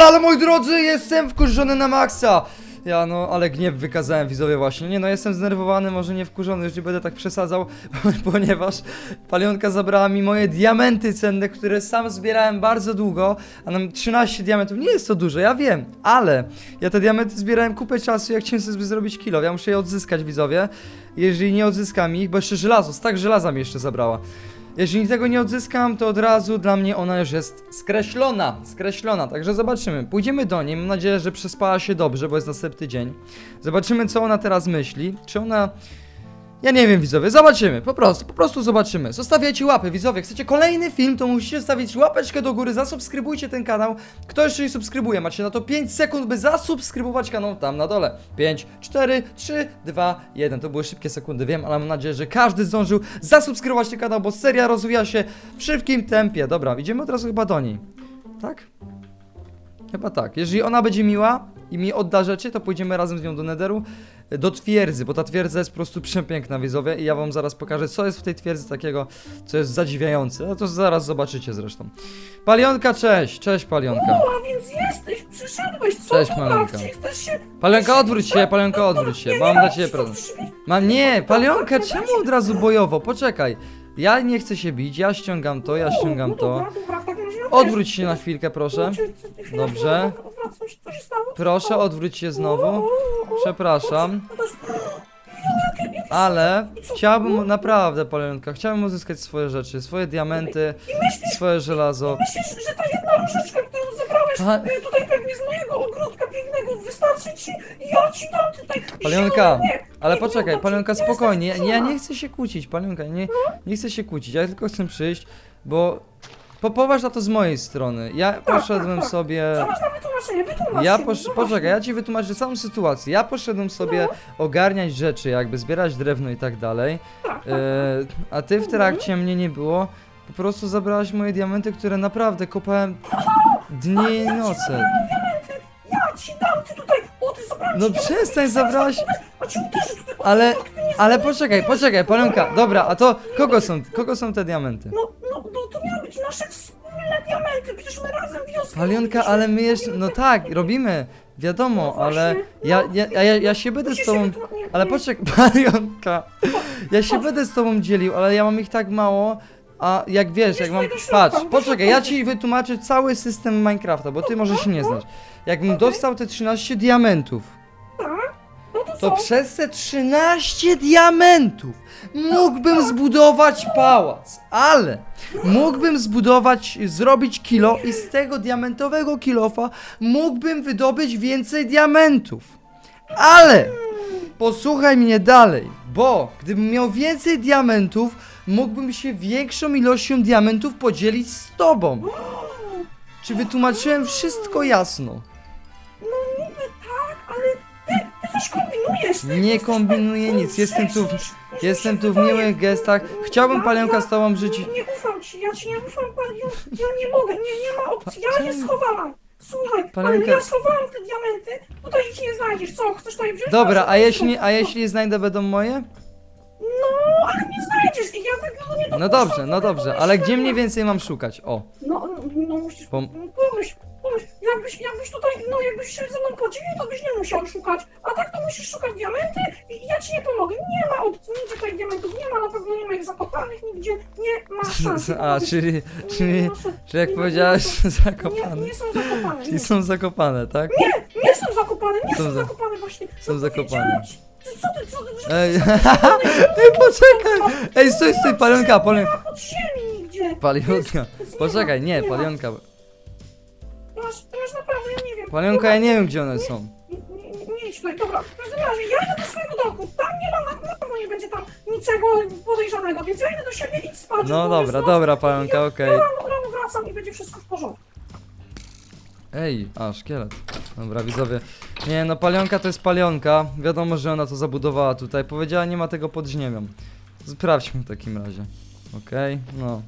Ale, ale moi drodzy, jestem wkurzony na maksa! Ja no, ale gniew wykazałem widzowie właśnie. Nie no, jestem zdenerwowany, może nie wkurzony, już nie będę tak przesadzał, ponieważ palionka zabrała mi moje diamenty cenne, które sam zbierałem bardzo długo, a nam 13 diamentów, nie jest to dużo, ja wiem, ale ja te diamenty zbierałem kupę czasu, jak chciałem sobie zrobić kilo, ja muszę je odzyskać widzowie. Jeżeli nie odzyskam ich, bo jeszcze żelazo, tak żelaza mi jeszcze zabrała. Jeżeli tego nie odzyskam, to od razu dla mnie ona już jest skreślona, skreślona, także zobaczymy. Pójdziemy do niej, mam nadzieję, że przespała się dobrze, bo jest następny dzień. Zobaczymy, co ona teraz myśli, czy ona... Ja nie wiem, widzowie, zobaczymy, po prostu, po prostu zobaczymy. Zostawiajcie łapy, widzowie, chcecie kolejny film, to musicie stawić łapeczkę do góry, zasubskrybujcie ten kanał. Kto jeszcze nie subskrybuje, macie na to 5 sekund, by zasubskrybować kanał tam na dole. 5, 4, 3, 2, 1. To były szybkie sekundy, wiem, ale mam nadzieję, że każdy zdążył zasubskrybować ten kanał, bo seria rozwija się w szybkim tempie. Dobra, idziemy od razu chyba do niej. Tak? Chyba tak. Jeżeli ona będzie miła i mi odda rzeczy, to pójdziemy razem z nią do Nederu, e, do twierdzy, bo ta twierdza jest po prostu przepiękna, widzowie, i ja wam zaraz pokażę, co jest w tej twierdzy takiego, co jest zadziwiające. No to zaraz zobaczycie zresztą. Palionka, cześć! Cześć, Palionka. O, a więc jesteś, przyszedłeś, co Cześć, tu Malenka. babci? Chcesz się... Palionka, odwróć się, Palionka, odwróć się, bo mam dla ciebie prezent. Mam, nie, Palionka, czemu od razu bojowo? Poczekaj. Ja nie chcę się bić, ja ściągam to, ja ściągam no to. Ja Odwróć się na chwilkę, proszę. Dobrze. Chwilę, Odwracam się, co się stało? Proszę, odwróć się znowu. Przepraszam. No Ale chciałbym naprawdę, Palionka, chciałbym uzyskać swoje rzeczy, swoje diamenty, swoje żelazo. Myślisz, że ta jedna różyczka, którą zebrałeś Pa- e, tutaj pewnie z mojego ogródka pięknego, wystarczy ci? Ja ci dam tutaj... Palionka, ale Nie, poczekaj, nie, Palionka, nie jestem spokojnie, ja, ja nie chcę się kłócić, Palionka, nie, nie chcę się kłócić, ja tylko chcę przyjść, bo po, na to z mojej strony. Ja poszedłem tak. sobie... Co masz na wytłumaczenie? Wytłumacz Ja się, posz... wytłumacz Poczekaj, ja ci wytłumaczę całą sytuację. Ja poszedłem sobie ogarniać rzeczy, jakby zbierać drewno i tak dalej. Tak, E, a ty w trakcie mnie nie było. Po prostu zabrałaś moje diamenty, które naprawdę kopałem dnie i noce. Ja ci dam, ty tutaj... O, ty zabrałeś... No diamenty, przestań, zabrałaś... A ci uderzy tutaj... o, Ale, ale poczekaj, poczekaj, Palionka, dobra, a to kogo są, kogo są te diamenty? No, no, no to miały być nasze wspólne diamenty, przecież my razem wioskę Palionka, robiliśmy. ale my jeszcze, no tak, robimy, wiadomo, ale ja, ja, ja, ja się będę z Musisz tobą, ale poczekaj, Palionka, ja się będę z tobą dzielił, ale ja mam ich tak mało, a jak wiesz, jak mam, do środka, patrz, do poczekaj, środka. ja ci wytłumaczę cały system Minecrafta, bo ty może się nie znasz. Jakbym dostał te 13 diamentów? No to to co? przez te 13 diamentów mógłbym zbudować pałac, ale mógłbym zbudować, zrobić kilo i z tego diamentowego kilofa mógłbym wydobyć więcej diamentów. Ale posłuchaj mnie dalej, bo gdybym miał więcej diamentów, mógłbym się większą ilością diamentów podzielić z tobą. Czy wytłumaczyłem wszystko jasno? No niby tak, ale ty, ty kombinujesz. Nie kombinuję tak- nic, jestem tu, w, jestem tu w miłych gestach. Chciałbym Palienka z tobą żyć. Nie ufam ci, ja ci nie ufam, Palion. Ja nie mogę, nie, nie ma opcji, ja je schowałam. Słuchaj, ale ja schowałam te diamenty, tutaj ich nie znajdziesz, co? Chcesz tutaj wziąć? Dobra, a jeśli, a jeśli znajdę będą moje? No, ale nie znajdziesz ich, ja tego nie No dopuszczam dobrze, no do dobrze, ale gdzie mniej więcej mam szukać? O, No, no, no musisz Pom- pomyśl, jakbyś, jakbyś tutaj, no jakbyś się ze mną podzielił, to byś nie musiał szukać, a tak to musisz szukać diamenty i ja ci nie pomogę, nie ma opcji, nigdzie tutaj diamentów nie ma, na pewno nie ma ich zakopanych, nigdzie nie ma szans. a czyli, czyli, ma szans. czyli jak Nie, powiedziałeś, nie, zakopane. Nie, nie są zakopane, Czyli nie, są zakopane, tak? nie, nie są zakopane, nie Są są, za- zakopane właśnie. są No zakopane. co ty, co ty, że Ej, poczekaj! Ej, stój, stój, palionka, palionka. pod ziemi nigdzie. Palionka, poczekaj, nie, palionka. Masz naprawdę, ja nie wiem. Palionka, ja nie wiem gdzie one są. Nie, nie, nie, idź tutaj, dobra, w każdym razie ja idę do swojego domu, tam nie ma, na, pewno nie będzie tam niczego podejrzanego, więc ja idę do siebie i spać. No bo jest dobra, noc dobra, palionka, ja okej. Rano, rano wracam i będzie wszystko w porządku. Ej, a szkielet. Dobra, widzowie. Nie, no palionka to jest palionka. Wiadomo, że ona to zabudowała tutaj. Powiedziała, nie ma tego pod ziemią. Sprawdźmy w takim razie. Okej, no.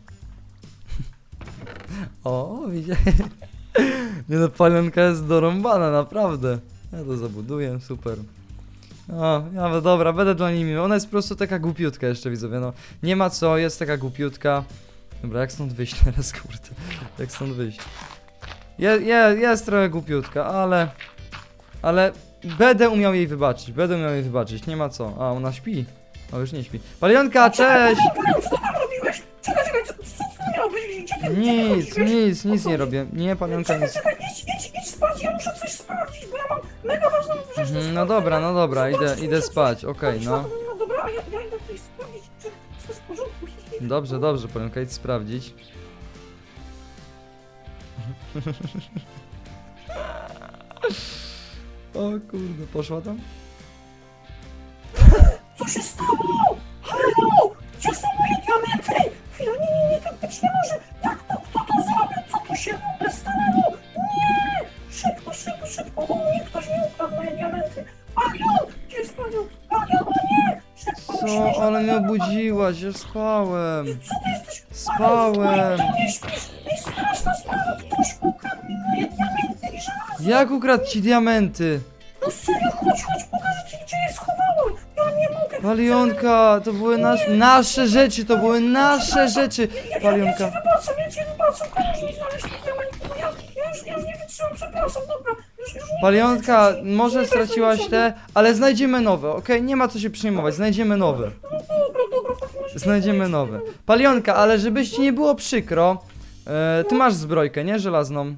o, widzicie? Nie no, palionka jest dorąbana, naprawdę. Ja to zabuduję, super. O, ja, no dobra, będę dla niej miły. Ona jest po prostu taka głupiutka jeszcze, widzowie, no. Nie ma co, jest taka głupiutka. Dobra, jak stąd wyjść teraz, kurde? Jak stąd wyjść? Je, je, jest trochę głupiutka, ale... Ale będę umiał jej wybaczyć, będę umiał jej wybaczyć, nie ma co. A, ona śpi. O, już nie śpi. Palionka, cześć! Co ty robiłeś? Czekaj, czekaj, co, miałbyś? Gdzie ty, gdzie ty Nic, nic, nic nie robię. Nie, palionka, Czekaj, nic. czekaj, idź, idź, idź spać, ja muszę coś sprawdzić, bo ja mam mega ważną rzecz do Mhm, No sprawdzenia. dobra, no dobra, idę, idę muszę spać, coś- okej, Chodź, no. no dobra, a ja, ja idę tutaj sprawdzić, czy wszystko w porządku. Dobrze, dobrze, palionka, idź sprawdzić. O kurde, poszła tam? Co się stało? Halo! Gdzie są moje diamenty? Domu. obudziłaś, ja spałem. Co ty jesteś? Spałem. Ty nie śpisz. Ej, straszna sprawa. Ktoś ukradł mi moje diamenty i żelazo. Jak ukradł ci diamenty? No serio, chodź, chodź, pokażę ci, gdzie je schowałem. Ja nie mogę. Palionka, to były nas, nasze rzeczy, to były nasze rzeczy. Ja, ja, ja cię Palionka. wybaczam, ja cię wybaczam, pomóż mi znaleźć te diamenty, bo ja, ja, już, ja już nie wytrzymam, przepraszam, dobra, już, już nie Palionka, może nie straciłaś te, ale znajdziemy nowe, okej? Nie ma co się przejmować, znajdziemy nowe. No dobra, Znajdziemy nowe. Palionka, ale żebyś ci nie było przykro, e, ty masz zbrojkę, nie? Żelazną.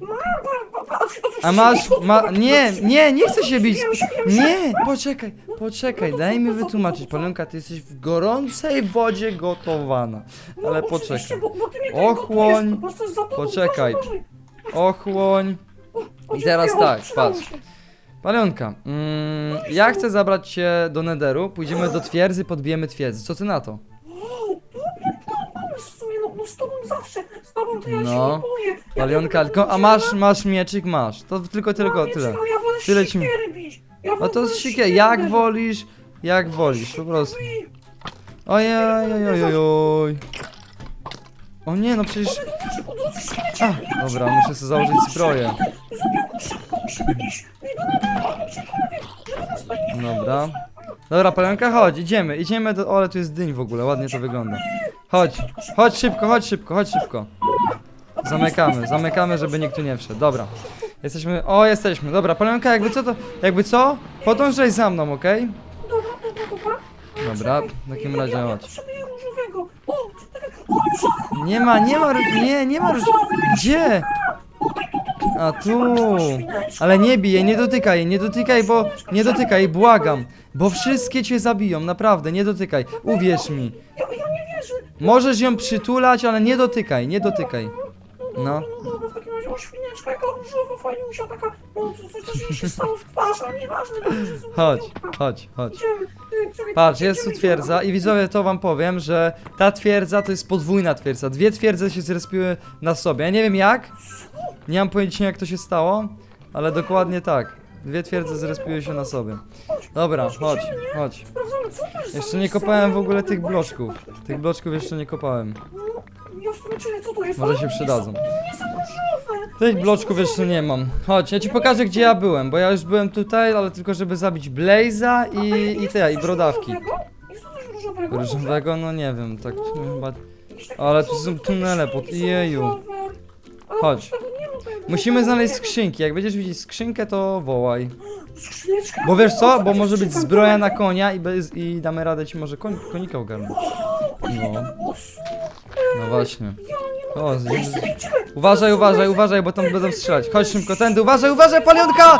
A masz, ma, nie, nie, nie chcę się bić. Nie, poczekaj, poczekaj, daj mi wytłumaczyć. Palionka, ty jesteś w gorącej wodzie gotowana. No, Ale oczywiście, poczekaj. Ochłoń, poczekaj. Ochłoń. I teraz tak, patrz. Palionka, mm, ja chcę zabrać cię do Nederu, pójdziemy do twierdzy, podbijemy twierdzę. Co ty na to? O, dobry plan, pomysł no, no z tobą zawsze, z tobą to ja się No. nie boję. Ja Palionka, tylko tylko, a masz, masz mieczyk? Masz. To tylko, tylko tyle. no ja wolę Tyle ci- siekiery bić. Ja No to z sikie, siekiery jak wolisz, jak wolisz, po prostu. Ui, Ojej, ojej, ojej, oj. O nie, no przecież... A, dobra, muszę sobie założyć zbroję. Szybko iść. Żeby nas nie Dobra. Dobra, Palionka, chodź, idziemy, idziemy do... O, ale tu jest dyń w ogóle, ładnie to wygląda. Chodź, chodź szybko, chodź szybko, chodź szybko. Zamykamy, zamykamy, żeby nikt tu nie wszedł, dobra. Jesteśmy, o, jesteśmy, dobra, Palionka, jakby co to, jakby co? Podążaj za mną, okej? Dobra, dobra, dobra. Dobra, w takim razie chodź. potrzebuję różowego. O, czekaj, o, różowy. Nie ma, nie ma, ró- nie, nie ma róż... Gdzie? A tu. Ale nie bij nie dotykaj nie dotykaj, bo... Nie dotykaj, błagam. Bo wszystkie cię zabiją, naprawdę, nie dotykaj. Uwierz mi. Ja, ja nie wierzę. Możesz ją przytulać, ale nie dotykaj, nie dotykaj. No w takim razie o jaka taka, co, co, coś się stało w twarz, ale nieważne, że Chodź, chodź, chodź. Patrz, jest tu twierdza i widzowie to wam powiem, że ta twierdza to jest podwójna twierdza. Dwie twierdze się zrespiły na sobie. Ja nie wiem jak, nie mam pojęcia jak to się stało, ale dokładnie tak. Dwie twierdze zrespiły się na sobie. Dobra, chodź, chodź. Jeszcze nie kopałem w ogóle tych bloczków. Tych bloczków jeszcze nie kopałem. No, ja w sumie czuję, co to jest. Może się przydadzą. Tych bloczków jeszcze nie mam. Chodź, ja ci pokażę gdzie ja byłem, bo ja już byłem tutaj, ale tylko żeby zabić Blaze'a i, i te, i brodawki. Różowego? Różowego? No nie wiem, tak chyba... Jakieś takie Ale tu są tunele pod- jeju. Chodź. Musimy znaleźć skrzynki, jak będziesz widzieć skrzynkę to wołaj. Skrzyneczka? Bo wiesz co, bo może być zbroja na tak. konia i, bez, i damy radę ci może koń, konika ogarnąć. No. No właśnie. Ja nie O, czekaj. Uważaj, uważaj, uważaj, bo tam będą strzelać. Chodź szybko, tędy, uważaj, uważaj, palionka!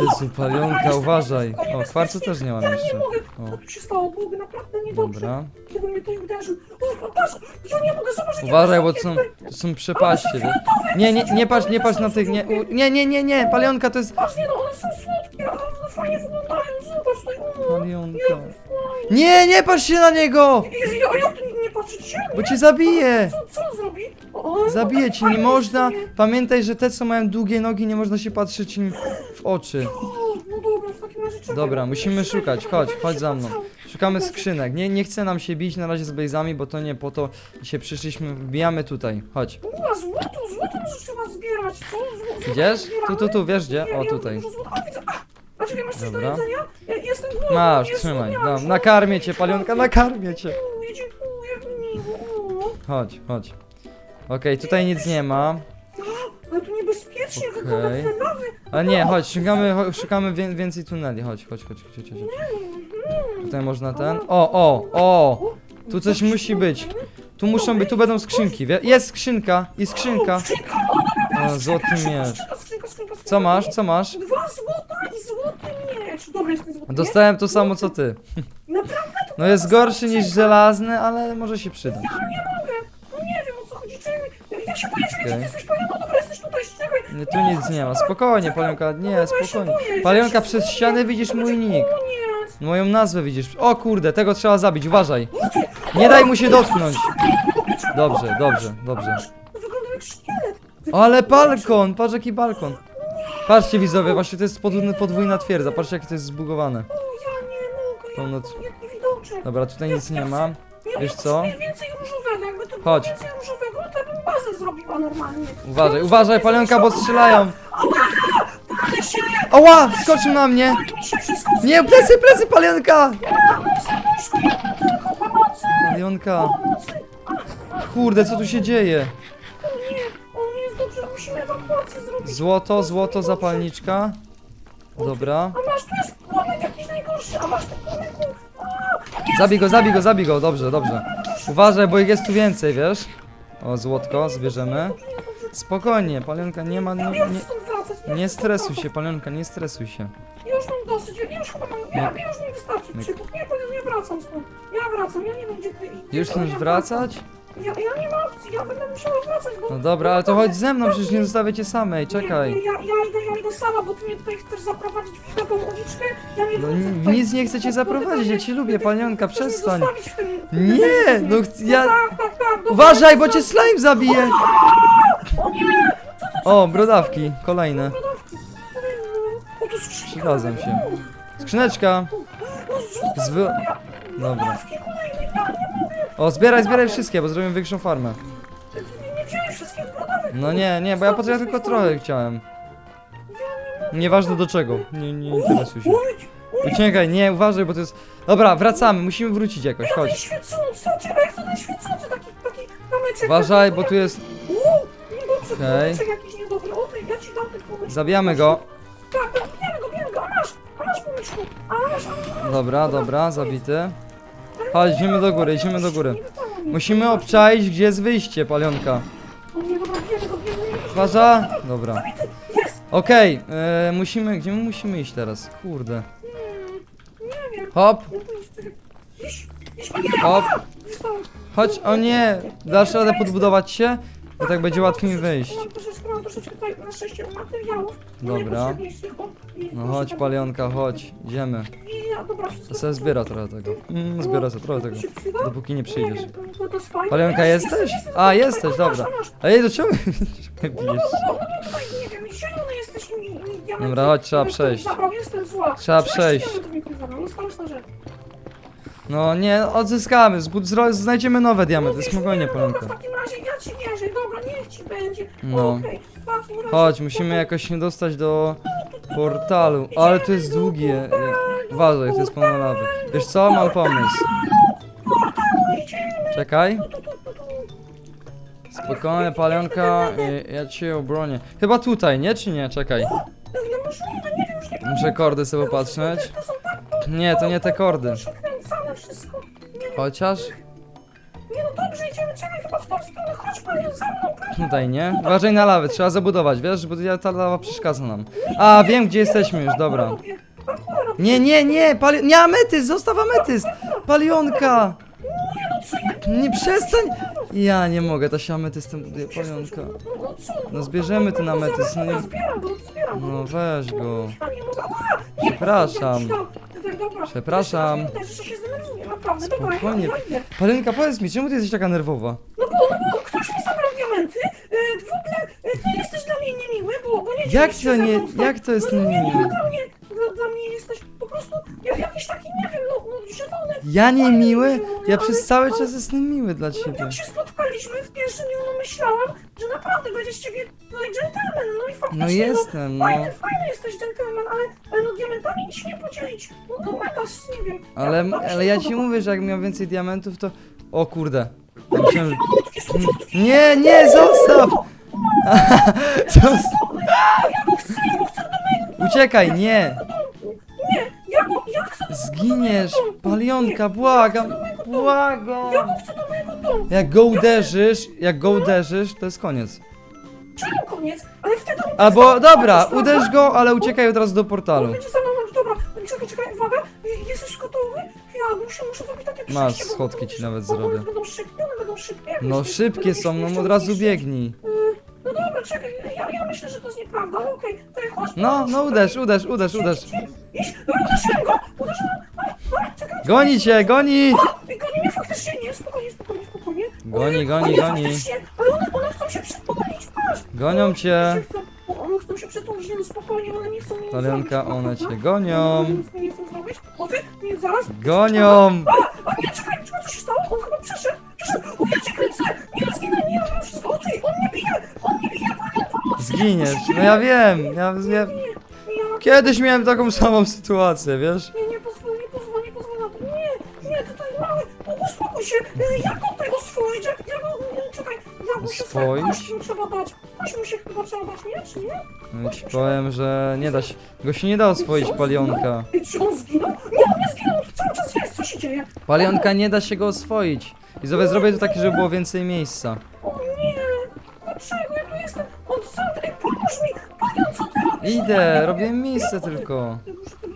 Jezu, palionka, uważaj. O, kwarcu też nie mam Ja nie jeszcze. mogę. O. Tu się stało? Byłoby naprawdę niedobrze. Dobra. Gdyby mnie tutaj uderzył. O, patrz, ja nie mogę zobaczyć. Uważaj, bo to są, to są przepaście? Nie, nie, nie patrz, nie patrz na tych, nie, u, nie, nie, nie, nie, palionka to jest... Patrz, nie no, one są słodkie, ale one fajnie wyglądają. Zobacz tutaj. o, Palionka. Nie, nie patrz się na niego! Jezu, ja, jak tu nie patrzeć się? Bo cię zabije! Co, co on zrobi? O, no Zabije tak cię, nie można. Pamiętaj, że te co mają długie nogi, nie można się patrzeć im w oczy. O, no dobra, w takim razie czekaj. Dobra, no, musimy szukać, dobra, chodź, chodź za mną. Szukamy skrzynek. Nie, nie chce nam się bić na razie z blazami, bo to nie po to się przyszliśmy. Wbijamy tutaj. Chodź. Uła, złoto, złoto może trzeba zbierać, co? Zło- Idziesz? zbieramy? Tu, tu, tu, wiesz gdzie? Nie, O, tutaj. dużo złota. A, widzę, a, a czekaj, masz coś Dobra. do jedzenia? Ja, jestem głodny. Masz, trzymaj. Dam, nakarmię cię, palionka, nakarmię cię. Dziękuję, dziękuję, miło. Chodź, chodź. Okej, tutaj nic nie ma. Ale tu niebezpiecznie Okej. Te lawy. A nie, chodź, szukamy, cho- szukamy wię- więcej tuneli, chodź, chodź, chodź, chodź, chodź. Tutaj można ten. O, o, o! Tu coś musi być. Tu muszą być, tu będą skrzynki. wie- Jest skrzynka, i skrzynka. O, złoty miecz. skrzynka, skrzynka, skrzynka. Co masz, co masz? Dwa złota i złoty miecz. Dobra, jest ten złoty Dostałem to samo co ty. Naprawdę? No jest gorszy niż żelazny, ale może się przydać. ja nie mogę. No nie wiem o co chodzi. Czekaj, ja się boję, że Okej. Gdzie ty jesteś, Palionka? Dobra, jesteś tutaj. Nie, tu nic nie ma. Spokojnie, Palionka, nie, spokojnie. Palionka, przez ścianę widzisz mój nick. Koniec. Moją nazwę widzisz. O kurde, tego trzeba zabić, uważaj. Nie daj mu się dotknąć. Dobrze, dobrze, dobrze. Wygląda jak szkielet. Ale balkon, patrz jaki balkon. Patrzcie widzowie, właśnie to jest podwójna, podwójna twierdza, patrzcie jakie to jest zbugowane. O, ja nie mogę. Jaki widoczek. Dobra, tutaj nic nie ma. Ja Wiesz co? potrzebuję więcej różowego. Jakby to było Chodź. więcej to bazę zrobiła normalnie. Uważaj, uważaj, palionka, bo strzelają. Ale się Ała, skoczył na mnie. mi się wszystko Nie, plecy, plecy, palionka. Tylko pomocy, Palionka, pomocy. kurde, co tu się dzieje? O nie, o nie jest dobrze, musimy ewakuację zrobić. Złoto, złoto, zapalniczka. Dobra. A masz, tu jest płomek jakiś najgorszy, a masz tu. Zabij go, zabij go, zabij go, dobrze, dobrze. Uważaj, bo ich jest tu więcej, wiesz? O, złotko, zbierzemy. Spokojnie, palionka, nie ma, nie, nie, nie stresuj się, palionka, nie stresuj się. Już mam dosyć, ja już chyba mam, ja, już mi wystarczy. Nie, powiem, ja wracam stąd. Ja wracam, ja nie wiem gdzie ty. Już chcesz wracać? Ja, ja nie ma opcji, ja będę musiała wracać, bo... No dobra, ale to chodź ze mną, przecież nie zostawię cię samej, Nie, nie, czekaj. ja, ja idę, ja idę sama, bo ty mnie tutaj chcesz zaprowadzić w taką uliczkę. Ja nie No wrócę w tutaj. nic nie chcę cię zaprowadzić, ja cię lubię, Chcesz mnie przestań. zostawić w tym- w tym- Nie, no ch- ja... Tak, tak, tak. dobra, Uważaj, bo cię slime zabije! O nie! O, brodawki, kolejne. Brodawki. O, to skrzynka. Przydadzą się. Skrzyneczka. O, złote Zwy... Dobra. brodawki O, zbieraj, zbieraj wszystkie, bo zrobimy większą farmę. Nie, nie wziąłeś wszystkich brodawek. No nie, nie, bo ja po co ja tylko trochę chciałem. Nieważne do czego, nie, nie interesuj się. Uciekaj, nie, uważaj, bo to jest... Dobra, wracamy, musimy wrócić jakoś, Ja ten chodź. świecący, czekaj, jak to ten świecący, taki, taki kamyczek. Uważaj, bo tu jest... Uuu, niedobrze, Okej. kamyczek jakiś niedobry. O, ty, ja ci dam ten kamyczek. Zabijamy go. Tak, tak, go, a masz, a masz a masz, a masz. Dobra, dobra, zabity. Chodź, idziemy do góry, idziemy do góry. Musimy obczaić, gdzie jest wyjście, palionka. Uważa? Dobra. Okej, e, musimy, gdzie my musimy iść teraz? Kurde. Hop, hop, chodź, o nie! Dasz radę podbudować się? Bo tak będzie łatwiej wyjść. Mam troszeczkę, mam troszeczkę tutaj na szczęście materiałów. Dobra. i No chodź, palionka, chodź, idziemy. I ja, dobra, wszystko. To sobie zbiera trochę tego. Mm, zbiera sobie trochę tego. Dopóki nie przyjdziesz. Wiem, to- to jest fajne. Palionka, Jest, jesteś? jest, jest, A, jest, jesteś, masz, dobra. masz. Ej, do mnie No, bijesz? no, no, no, tutaj, nie wiem, zielony jesteś i, i diamenty. Dobra, chodź, trzeba przejść. Zabrał, jestem zła. Trzeba przejść. mi. No nie, odzyskamy, zbud- zro- znajdziemy nowe diamenty, spokojnie, nie, no Dobra, w takim razie ja ci wierzę, będzie. No. Okej, Chodź, musimy jakoś się dostać do portalu. Ale to jest długie. Uważaj, to jest pełno lawy. Wiesz co, mam pomysł. Czekaj. Spokojnie, palionka, ja cię obronię. Chyba tutaj, nie? Czy nie? Czekaj. Pewnie możliwe, nie wiem, już nie wiem. Muszę kordy sobie popatrzeć. To są tak Nie, to nie te kordy. przekręcane wszystko. Nie wiem. Chociaż tutaj, nie? Uważaj na lawę, trzeba zabudować, wiesz? Bo ja- ta lawa przeszkadza nam. A, wiem gdzie jesteśmy już, dobra. Nie, nie, nie, pali... nie ametyst, zostaw ametyst! Palionka! Nie przestań! Ja nie mogę, ta się ametystem buduje, palionka. No, zbierzemy ten ametyst, no nie... No weź go. Przepraszam. Dam. Dobra, Przepraszam. jeszcze raz Widać, że się zdenerwuję, naprawdę, dobra, ja, Spokojnie. idę. Palionka, powiedz mi, czemu ty jesteś taka nerwowa? No bo, no bo ktoś mi zabrał diamenty, e, w ogóle e, ty jesteś dla mnie niemiły, bo, bo nie Jak dzielisz to się ze nie- mną to. jak to jest no, nie, nie, niemiły? Dla mnie, dla, dla mnie jesteś po prostu ja, jakiś taki, nie wiem, no, no zielony. Ja nie miły? Ja przez cały czas jestem miły dla No, ciebie. jak się spotkaliśmy w pierwszym dniu, no myślałam, że naprawdę będzie z ciebie tutaj gentleman, no i faktycznie, No jestem, no. Fajny, fajny jesteś gentleman, ale, ale no diamentami nic nie podzielić. No, no mega, nie wiem. Ale, Ja- tak ale się ja ci podoba. mówię, że jak miał więcej diamentów, to... O kurde. Ja myślałem, że... Malutkie, słodziutkie. Nie, nie, zostaw! Co? Uciekaj, nie! Nie, ja go, ja chcę do Zginiesz! Palionka, błagam! Błagam! ja go chcę do mojego domu. Jak go uderzysz, jak go uderzysz, to jest koniec. Czemu koniec? Ale wtedy on Albo, dobra, uderz go, ale uciekaj od razu do portalu. Będzie za mną, dobra, czekaj, czekaj, uwaga, jesteś gotowy? Ja muszę, muszę zrobić takie przejście. Masz, bo- schodki bo- ci nawet bo one zrobię. Będą szybkie, one będą szybkie. No szybkie są, no jeszcze od razu biegnij. No dobra, czekaj, ja, ja myślę, że to jest nieprawda, ale okej, to ja chodź. No, no uderz, uderz, uderz, uderz. Iść, dobra, uderzyłem go, uderzyłem, czekaj, Goni cię, goni! a, goni mnie faktycznie, nie, spokojnie, spokojnie, spokojnie. Goni, goni, goni. Ale one, one chcą się przypomnieć, patrz. Gonią cię. One chcą się przytulić, no spokojnie, one nie chcą mi nic zrobić. one cię One gonią. nic nie chcą zrobić. O ty, nie, zaraz. Gonią! A, Zginiesz, no ja wiem, ja ja, Kiedyś miałem taką samą sytuację, wiesz? nie, nie pozwól, nie pozwól, nie pozwól na to. Nie, nie, tutaj mały, o, uspokój się. E, Jak go tutaj oswoić? Jak, jak go, nie, czekaj, jak mu się Oswoić? Kość mu trzeba dać. Kość mu się chyba trzeba dać, nie, czy nie? No ci powiem, że nie da się, go się nie da oswoić palionka. Ej, czy on zginął? Nie, on nie zginął, cały czas jest, co się dzieje? Palionka nie da się go oswoić. I sobie zrobię to takie, żeby było więcej miejsca. O nie, co ty robisz? Idę, robię miejsce tylko.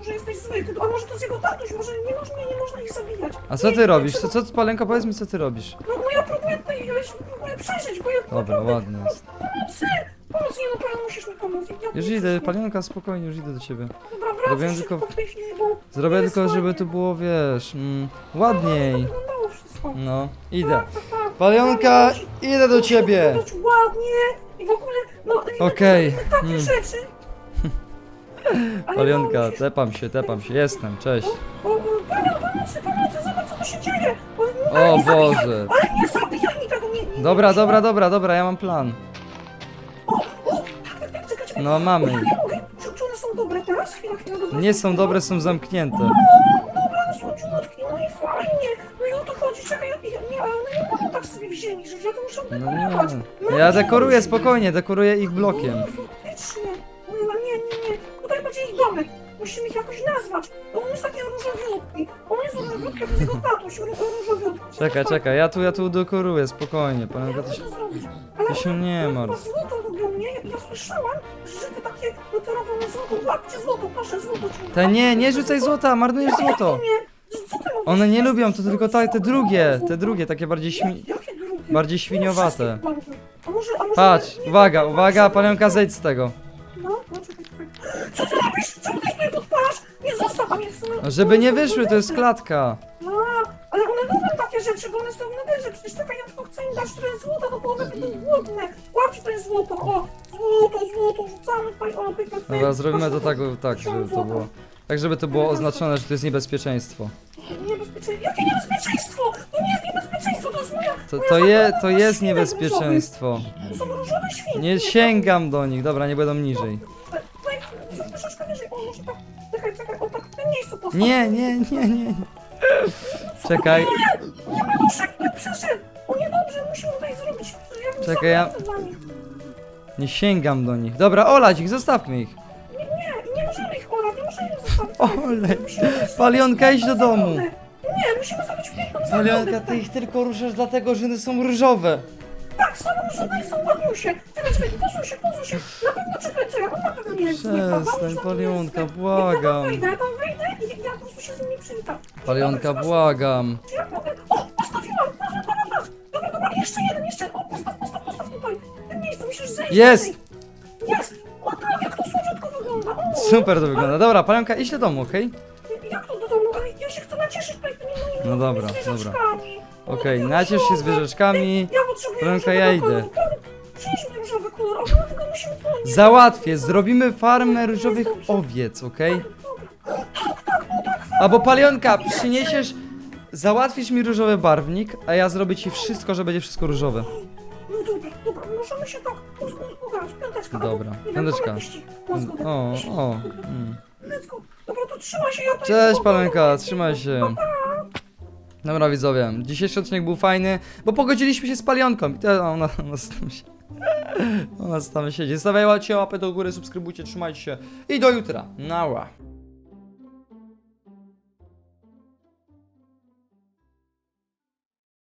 Ty jesteś zły, a może to jest jego tatuś, może nie można, nie można ich zabijać. A co Nie, ty robisz? trzeba- Co, co, Palenka, powiedz mi, co ty robisz? No, no ja próbuję tutaj, ja się próbuję przeżyć, bo ja Dobra, naprawdę... ładnie jest. Pomocy! Pomoc, nie no, pan musisz mi pomóc. Ja Już idę, Palenka, spokojnie, już idę do ciebie. Dobra, wracaj Robię szybko tylko- w tej chwili, bo... Zrobię jest tylko, żeby tu było, wiesz, mm, To ładniej. wyglądało wszystko. No, idę. Tak, tak, tak. Palionka, idę do musi ciebie. wyglądać ładnie i w ogóle, no... i Okej, takie- Takie mm. rzeczy. Ale Palionka, no, tepam się, tepam się, jestem, cześć. O, o, Panią, pomocy, pomocy, zobacz co tu się dzieje! O, O ale nie zabijaj, Boże. Ale nie zabijaj nikogo, nie, nie, Dobra, dobra, dobra, dobra, ja mam plan. O, o, tak, tak, czekaj, czekaj. No, mamy. Ja nie mogę, czy, czy one są dobre teraz? Chwila, chwila, dobra. Nie są dobre, są zamknięte. O, dobra, one są ciutkie, no i fajnie. No i o to chodzi, czekaj, ja, ja, nie, ale one nie mogą tak sobie w ziemi żyć, ja to muszę No dekorować. nie. Ja dekoruję spokojnie, dekoruję ich blokiem. Faktycznie. No nie, nie, nie, tutaj będzie ich domek. Musimy ich jakoś nazwać. No on jest taki różowiutki. On jest różowiutki, to jest jego tatuś, ró- różowiutki. Czekaj, czekaj, ja tu, ja tu dekoruję, spokojnie, Palenka, Jak to się... zrobić? Ale to się nie martw. złoto lubią, nie? Ja, ja słyszałam, że te takie luterowane złoto, łapcie złoto, proszę, złoto Te nie, nie rzucaj złota, marnujesz złoto. Nie, ty? One nie lubią, to tylko ta, te drugie, te drugie, takie bardziej śmi... Jakie drugie? bardziej świniowate. A może, a może Patrz, uwaga, uwaga, Palenka, zejdź z tego. No, no, czekaj, czekaj. Co ty robisz? Czemu ty mnie podpalasz? Nie zostaw, a nie w sumie... No, Żeby nie wyszły, to jest klatka. A, ale one lubią takie rzeczy, bo one są w nederze. Przecież czekaj, ja tylko chcę im dać trochę złota, no bo one będą głodne. Łapcie to jest złoto, o! Złoto, złoto, rzucamy tutaj, o, pyk, pyk, pyk. Dobra, zrobimy to tak, tak, żeby to było... Tak, żeby to było oznaczone, że to jest niebezpieczeństwo. Niebezpieczeństwo. Jakie niebezpieczeństwo? To nie jest niebezpieczeństwo, to jest moja... To, moja to, je, to jest świnek niebezpieczeństwo. różowy. To są różowe świnki. Nie sięgam do nich, dobra, nie będą niżej. Tutaj, tutaj, troszeczkę wyżej, o, może tak, czekaj, czekaj, o, tak w tym miejscu postaw. Nie, nie, nie, nie. Czekaj, Nie ma duszek, nie przeszedł. O, niedobrze, musimy tutaj zrobić Czekaj, ja- zapłatę dla nich. nie sięgam do nich. Dobra, olać ich, zostawmy ich. Nie, nie, nie możemy ich olać, nie możemy ich zostawić. Olej. Palionka, idź do domu. Nie, musimy zrobić piękną Palionka, zagrodę. ty ich tylko ruszasz dlatego, że one są różowe. Tak, są różowe i są ładniusie. Czekaj, czekaj, posuń się, posuń się. Na pewno, czekaj, czekaj, on na pewno nie jest? On Przestań, Palionka, błagam. Ja tam wejdę, ja tam wejdę i ja po prostu się z nimi przywitam. Palionka, błagam. Czy ja mogę? O, postawiłam! Patrz, patrz, patrz! Dobra, dobra, jeszcze jeden, jeszcze. O, postaw, postaw, postaw tutaj. W tym miejscu musisz zejść. Jest! Jest! O tak, jak to słodziutko wygląda. O, Super to wygląda. Dobra, Palionka, idź do domu, okej? Się chcę nacieszyć tymi moimi No dobra, zwierzaczkami. Okej, One naciesz się różowe. zwierzaczkami. Ja potrzebuję Palionka, różowego ja idę. koloru. Przynieś mi różowy kolor, tylko musimy to nie... Załatwię, zrobimy farmę różowych owiec, okej? Albo Palionka, przyniesiesz... Załatwisz mi różowy barwnik, a ja zrobię ci wszystko, że będzie wszystko różowe. No dobra, dobra, możemy się tak uz- uz- ugrać. Piąteczka. Dobra, albo, nie wiem, piąteczka. O, o. Mm. Let's go. Dobra, to trzymaj się, ja tutaj... Cześć Palenka, trzymaj się. Dobra widzowie, dzisiejszy odcinek był fajny, bo pogodziliśmy się z Palionką i to ona, ona z tym się... Ona tam siedzi. Stawiajcie łapę do góry, subskrybujcie, trzymajcie się i do jutra. Nała.